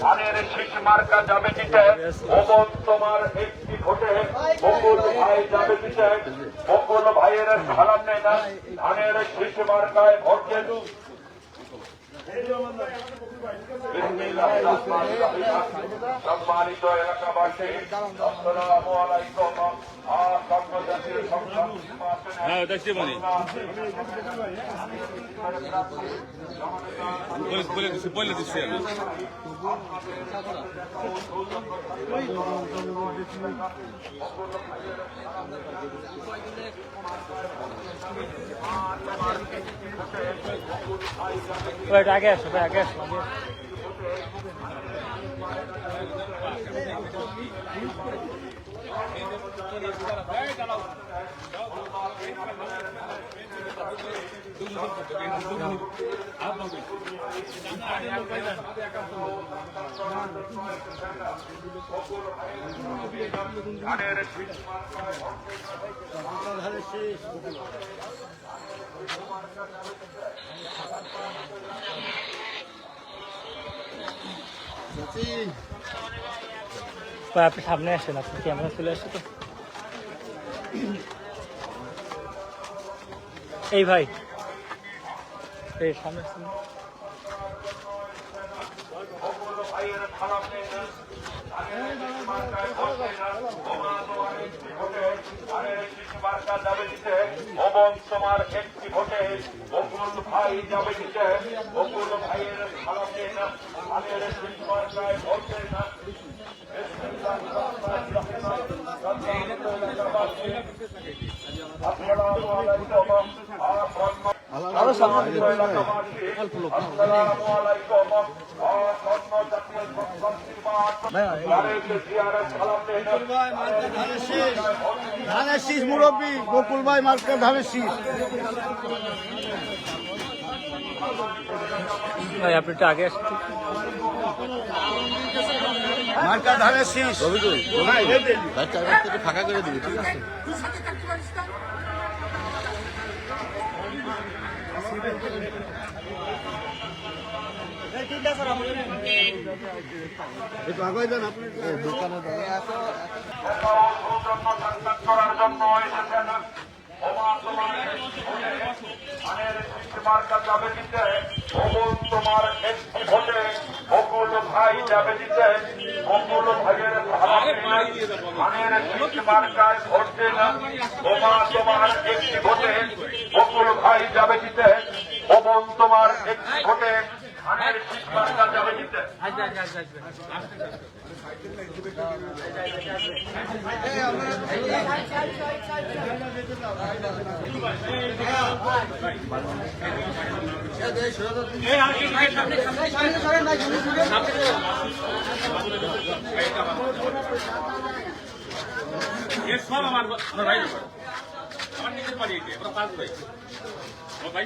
ধানের শীষ মার্কা যাবে দিতে অমন তোমার একটি ভোটে বকুল ভাই যাবে দিতে বকুল ভাইয়ের সালাম নেই না। ধানের শীষ মার্কায় ভোট সম্মানিত এলাকাবাসী আসসালামু আলাইকুম আসাম জাতীয় সংসদ হ্যাঁ দেখছি মানে বলে দিচ্ছি বলে দিচ্ছি আমি ওই এটা আগে আসো ভাই আগে আসো শীষ আপনি সামনে আসেন, আপনি ক্যামেরা চলে আসে তো। এই ভাই। এই সামনে আসেন। ওমা তোমার একটি ভোটে বকুল ভাই যাবে দিতে বকুল ভাইয়ের নেই না শীষ মার্কায় ভোট দেন না আরও এলাকাবাসী আসসালামু আলাইকুম। ধানের মুরব্বী ভাই ভাই আপনি ফাঁকা করে দিবি ঠিক আছে একটু আগে দেন আপনি দোকানে সৌজন্য সাক্ষাৎ করার জন্য এসেছেন ওমা তোমার ধানের শীষ মার্কা যাবে দিতে ওমন তোমার একটি ভোটে বকুল ভাই যাবে দিতে বকুল ভাইয়ের। ধানের শীষ মার্কায় ভোট দিন ওমা তোমার একটি ভোটে বকুল ভাই যাবে দিতে ওমন তোমার একটি ভোটে ধানের শীষ মার্কা যাবে দিতে এর সব আমার আমার ভাই। আমার নিজের পাঁচ ভাই। আমার ভাই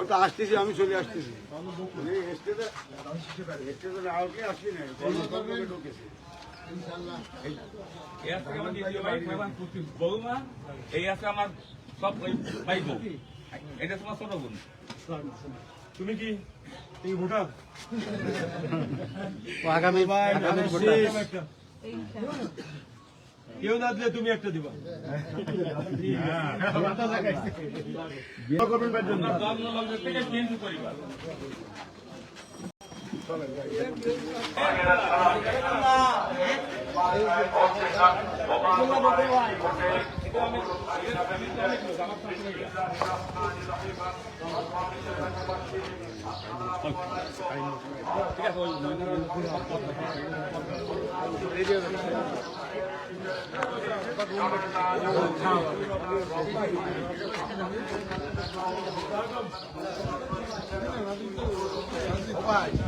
ওটা আসতেছি, আমি চলে আসতেছি। বৌমা এই আছে আমার সব ভাই বউ এটা তোমার ছোট বোন? তুমি কি তুমি ভোটার? আগামী আগামী কেউ না দিলে তুমি একটা দিবা। করবেন ভাই জন্য